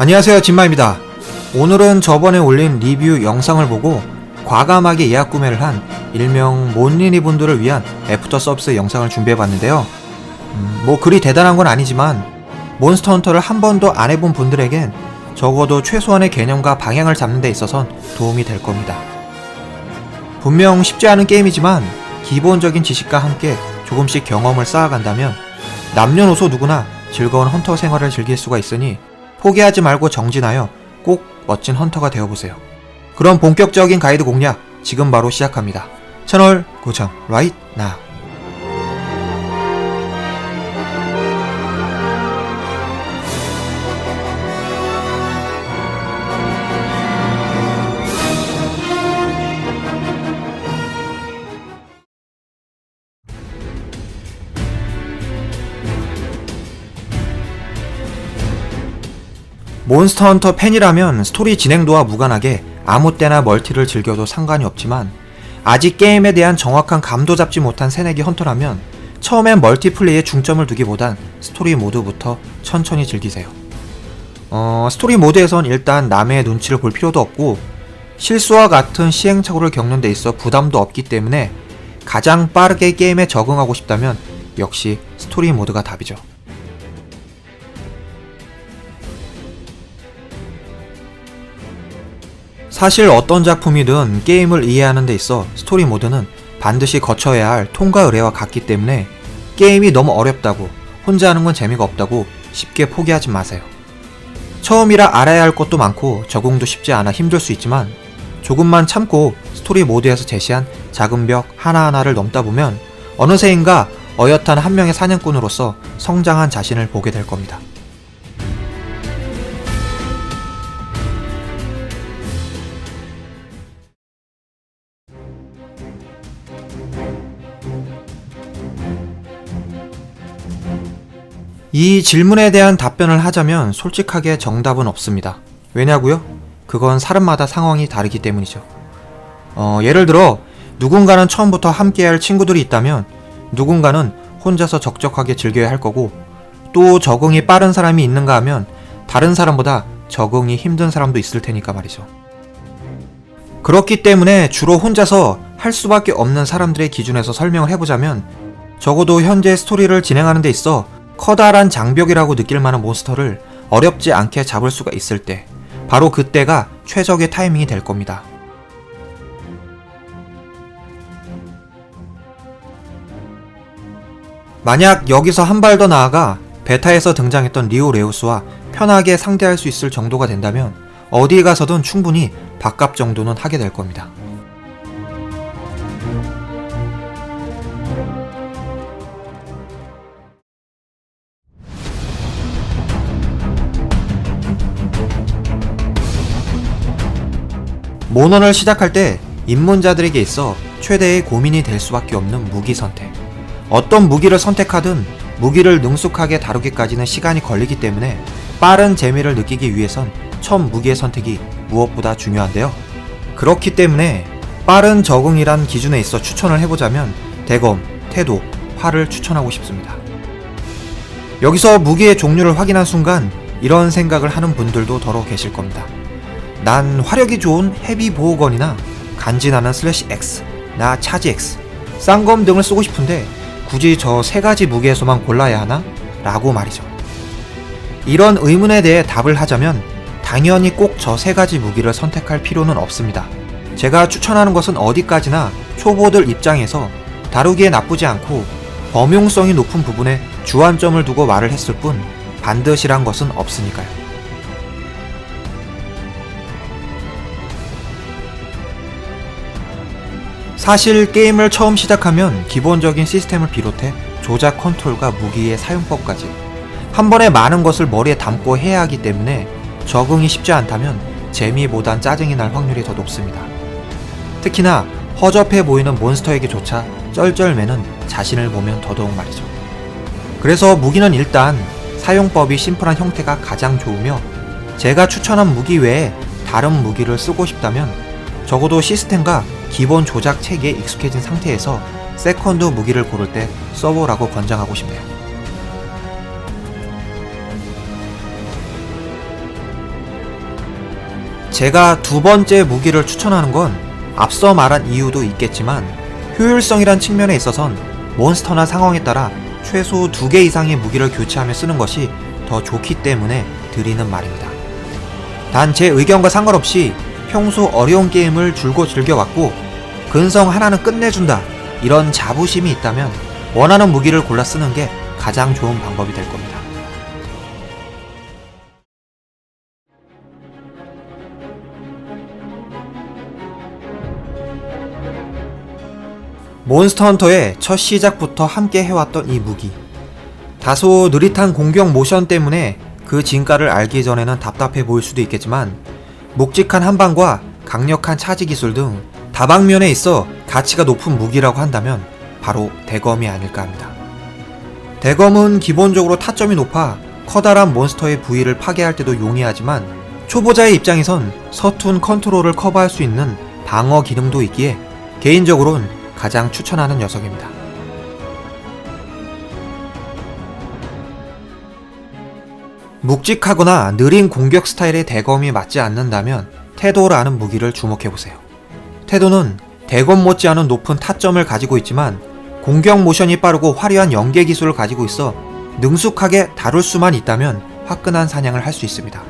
안녕하세요 진마입니다. 오늘은 저번에 올린 리뷰 영상을 보고 과감하게 예약 구매를 한 일명 몬리니 분들을 위한 애프터 서비스 영상을 준비해봤는데요. 음, 뭐 그리 대단한 건 아니지만 몬스터 헌터를 한 번도 안 해본 분들에겐 적어도 최소한의 개념과 방향을 잡는 데 있어선 도움이 될 겁니다. 분명 쉽지 않은 게임이지만 기본적인 지식과 함께 조금씩 경험을 쌓아간다면 남녀노소 누구나 즐거운 헌터 생활을 즐길 수가 있으니 포기하지 말고 정진하여 꼭 멋진 헌터가 되어보세요. 그럼 본격적인 가이드 공략 지금 바로 시작합니다. 채널 고정 right now. 몬스터 헌터 팬이라면 스토리 진행도와 무관하게 아무 때나 멀티를 즐겨도 상관이 없지만 아직 게임에 대한 정확한 감도 잡지 못한 새내기 헌터라면 처음엔 멀티플레이에 중점을 두기보단 스토리 모드부터 천천히 즐기세요. 어, 스토리 모드에선 일단 남의 눈치를 볼 필요도 없고 실수와 같은 시행착오를 겪는 데 있어 부담도 없기 때문에 가장 빠르게 게임에 적응하고 싶다면 역시 스토리 모드가 답이죠. 사실 어떤 작품이든 게임을 이해하는 데 있어 스토리 모드는 반드시 거쳐야 할 통과 의례와 같기 때문에 게임이 너무 어렵다고 혼자 하는 건 재미가 없다고 쉽게 포기하지 마세요. 처음이라 알아야 할 것도 많고 적응도 쉽지 않아 힘들 수 있지만 조금만 참고 스토리 모드에서 제시한 작은 벽 하나하나를 넘다 보면 어느새인가 어엿한 한 명의 사냥꾼으로서 성장한 자신을 보게 될 겁니다. 이 질문에 대한 답변을 하자면 솔직하게 정답은 없습니다. 왜냐고요? 그건 사람마다 상황이 다르기 때문이죠. 어, 예를 들어 누군가는 처음부터 함께할 친구들이 있다면 누군가는 혼자서 적적하게 즐겨야 할 거고 또 적응이 빠른 사람이 있는가 하면 다른 사람보다 적응이 힘든 사람도 있을 테니까 말이죠. 그렇기 때문에 주로 혼자서 할 수밖에 없는 사람들의 기준에서 설명을 해보자면 적어도 현재 스토리를 진행하는 데 있어 커다란 장벽이라고 느낄 만한 몬스터를 어렵지 않게 잡을 수가 있을 때 바로 그때가 최적의 타이밍이 될 겁니다. 만약 여기서 한 발 더 나아가 베타에서 등장했던 리오 레우스와 편하게 상대할 수 있을 정도가 된다면 어디 가서든 충분히 밥값 정도는 하게 될 겁니다. 모넌을 시작할 때 입문자들에게 있어 최대의 고민이 될 수밖에 없는 무기 선택. 어떤 무기를 선택하든 무기를 능숙하게 다루기까지는 시간이 걸리기 때문에 빠른 재미를 느끼기 위해선 첫 무기의 선택이 무엇보다 중요한데요. 그렇기 때문에 빠른 적응이란 기준에 있어 추천을 해보자면 대검, 태도, 활을 추천하고 싶습니다. 여기서 무기의 종류를 확인한 순간 이런 생각을 하는 분들도 더러 계실 겁니다. 난 화력이 좋은 헤비 보호건이나 간지나는 슬래시 X, 나 차지 X, 쌍검 등을 쓰고 싶은데 굳이 저 세 가지 무기에서만 골라야 하나? 라고 말이죠. 이런 의문에 대해 답을 하자면 당연히 꼭 저 세 가지 무기를 선택할 필요는 없습니다. 제가 추천하는 것은 어디까지나 초보들 입장에서 다루기에 나쁘지 않고 범용성이 높은 부분에 주안점을 두고 말을 했을 뿐 반드시란 것은 없으니까요. 사실 게임을 처음 시작하면 기본적인 시스템을 비롯해 조작 컨트롤과 무기의 사용법까지 한 번에 많은 것을 머리에 담고 해야 하기 때문에 적응이 쉽지 않다면 재미보단 짜증이 날 확률이 더 높습니다. 특히나 허접해 보이는 몬스터에게조차 쩔쩔매는 자신을 보면 더더욱 말이죠. 그래서 무기는 일단 사용법이 심플한 형태가 가장 좋으며 제가 추천한 무기 외에 다른 무기를 쓰고 싶다면 적어도 시스템과 기본 조작 체계에 익숙해진 상태에서 세컨드 무기를 고를 때 써보라고 권장하고 싶네요. 제가 두 번째 무기를 추천하는 건 앞서 말한 이유도 있겠지만 효율성이란 측면에 있어선 몬스터나 상황에 따라 최소 두 개 이상의 무기를 교체하며 쓰는 것이 더 좋기 때문에 드리는 말입니다. 단 제 의견과 상관없이 평소 어려운 게임을 줄곧 즐겨왔고 근성 하나는 끝내준다 이런 자부심이 있다면 원하는 무기를 골라 쓰는 게 가장 좋은 방법이 될 겁니다. 몬스터 헌터의 첫 시작부터 함께 해왔던 이 무기. 다소 느릿한 공격 모션 때문에 그 진가를 알기 전에는 답답해 보일 수도 있겠지만 묵직한 한방과 강력한 차지 기술 등 다방면에 있어 가치가 높은 무기라고 한다면 바로 대검이 아닐까 합니다. 대검은 기본적으로 타점이 높아 커다란 몬스터의 부위를 파괴할 때도 용이하지만 초보자의 입장에선 서툰 컨트롤을 커버할 수 있는 방어 기능도 있기에 개인적으론 가장 추천하는 녀석입니다. 묵직하거나 느린 공격 스타일의 대검이 맞지 않는다면 태도라는 무기를 주목해보세요. 태도는 대검 못지않은 높은 타점을 가지고 있지만 공격 모션이 빠르고 화려한 연계 기술을 가지고 있어 능숙하게 다룰 수만 있다면 화끈한 사냥을 할 수 있습니다.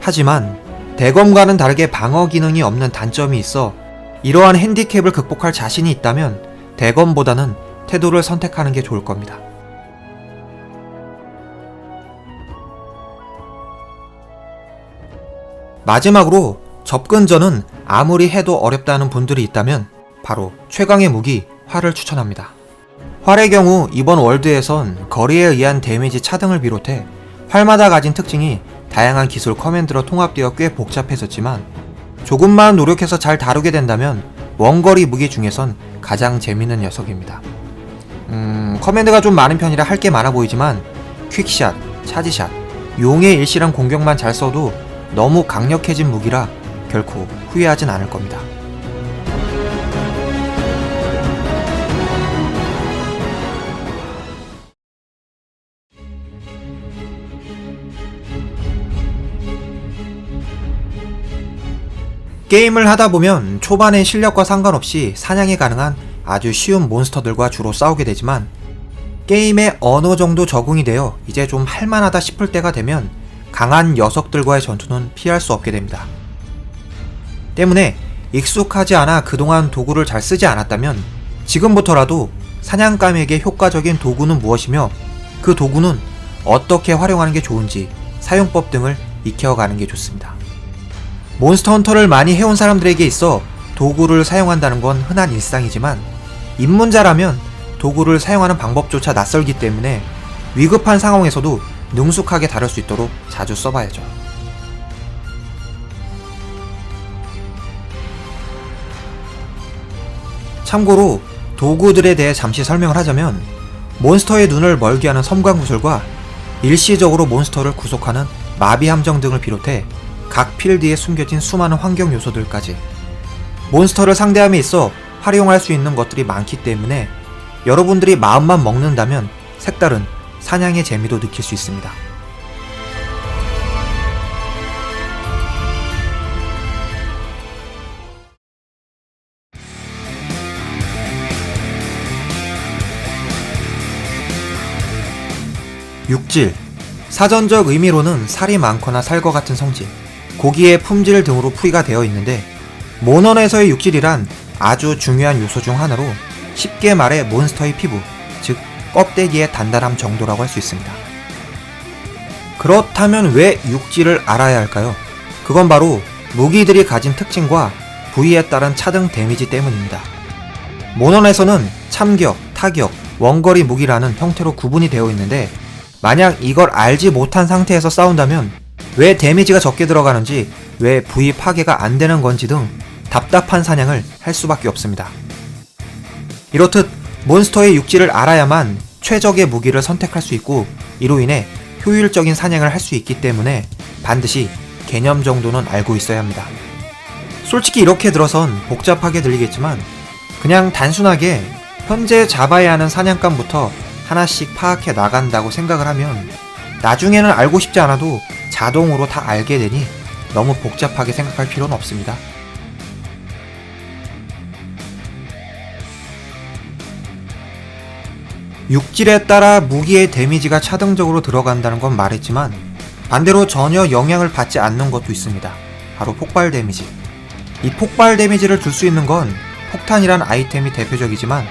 하지만 대검과는 다르게 방어 기능이 없는 단점이 있어 이러한 핸디캡을 극복할 자신이 있다면 대검보다는 태도를 선택하는 게 좋을 겁니다. 마지막으로 접근전은 아무리 해도 어렵다는 분들이 있다면 바로 최강의 무기 활을 추천합니다. 활의 경우 이번 월드에선 거리에 의한 데미지 차등을 비롯해 활마다 가진 특징이 다양한 기술 커맨드로 통합되어 꽤 복잡해졌지만 조금만 노력해서 잘 다루게 된다면 원거리 무기 중에선 가장 재밌는 녀석입니다. 음, 커맨드가 좀 많은 편이라 할 게 많아 보이지만 퀵샷, 차지샷, 용의 일실한 공격만 잘 써도 너무 강력해진 무기라 결코 후회하진 않을 겁니다. 게임을 하다 보면 초반의 실력과 상관없이 사냥이 가능한 아주 쉬운 몬스터들과 주로 싸우게 되지만 게임에 어느 정도 적응이 되어 이제 좀 할만하다 싶을 때가 되면 강한 녀석들과의 전투는 피할 수 없게 됩니다. 때문에 익숙하지 않아 그동안 도구를 잘 쓰지 않았다면 지금부터라도 사냥감에게 효과적인 도구는 무엇이며 그 도구는 어떻게 활용하는 게 좋은지 사용법 등을 익혀가는 게 좋습니다. 몬스터 헌터를 많이 해온 사람들에게 있어 도구를 사용한다는 건 흔한 일상이지만 입문자라면 도구를 사용하는 방법조차 낯설기 때문에 위급한 상황에서도 능숙하게 다룰 수 있도록 자주 써봐야죠. 참고로 도구들에 대해 잠시 설명을 하자면 몬스터의 눈을 멀게 하는 섬광 구슬과 일시적으로 몬스터를 구속하는 마비 함정 등을 비롯해 각 필드에 숨겨진 수많은 환경 요소들까지 몬스터를 상대함에 있어 활용할 수 있는 것들이 많기 때문에 여러분들이 마음만 먹는다면 색다른 사냥의 재미도 느낄 수 있습니다. 육질 사전적 의미로는 살이 많거나 살것 같은 성질 고기의 품질 등으로 풀이가 되어 있는데 모넌에서의 육질이란 아주 중요한 요소 중 하나로 쉽게 말해 몬스터의 피부, 즉 껍데기의 단단함 정도라고 할 수 있습니다. 그렇다면 왜 육질을 알아야 할까요? 그건 바로 무기들이 가진 특징과 부위에 따른 차등 데미지 때문입니다. 모넌에서는 참격, 타격, 원거리 무기라는 형태로 구분이 되어 있는데 만약 이걸 알지 못한 상태에서 싸운다면 왜 데미지가 적게 들어가는지, 왜 부위 파괴가 안 되는 건지 등 답답한 사냥을 할 수밖에 없습니다. 이렇듯 몬스터의 육질을 알아야만 최적의 무기를 선택할 수 있고 이로 인해 효율적인 사냥을 할 수 있기 때문에 반드시 개념 정도는 알고 있어야 합니다. 솔직히 이렇게 들어선 복잡하게 들리겠지만 그냥 단순하게 현재 잡아야 하는 사냥감부터 하나씩 파악해 나간다고 생각을 하면 나중에는 알고 싶지 않아도 자동으로 다 알게 되니 너무 복잡하게 생각할 필요는 없습니다. 육질에 따라 무기의 데미지가 차등적으로 들어간다는 건 말했지만 반대로 전혀 영향을 받지 않는 것도 있습니다. 바로 폭발 데미지. 이 폭발 데미지를 줄 수 있는 건 폭탄이란 아이템이 대표적이지만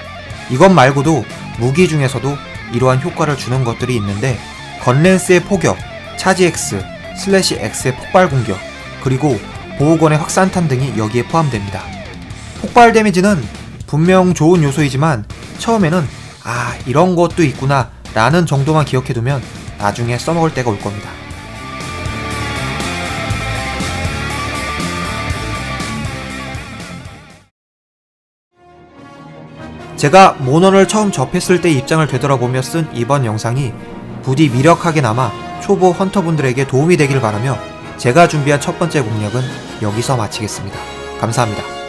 이것 말고도 무기 중에서도 이러한 효과를 주는 것들이 있는데 건랜스의 포격, 차지 X, 슬래시 X의 폭발 공격, 그리고 보호건의 확산탄 등이 여기에 포함됩니다. 폭발 데미지는 분명 좋은 요소이지만 처음에는 아 이런 것도 있구나 라는 정도만 기억해두면 나중에 써먹을 때가 올 겁니다. 제가 모넌을 처음 접했을 때 입장을 되돌아보며 쓴 이번 영상이 부디 미력하게나마 초보 헌터분들에게 도움이 되길 바라며 제가 준비한 첫 번째 공략은 여기서 마치겠습니다. 감사합니다.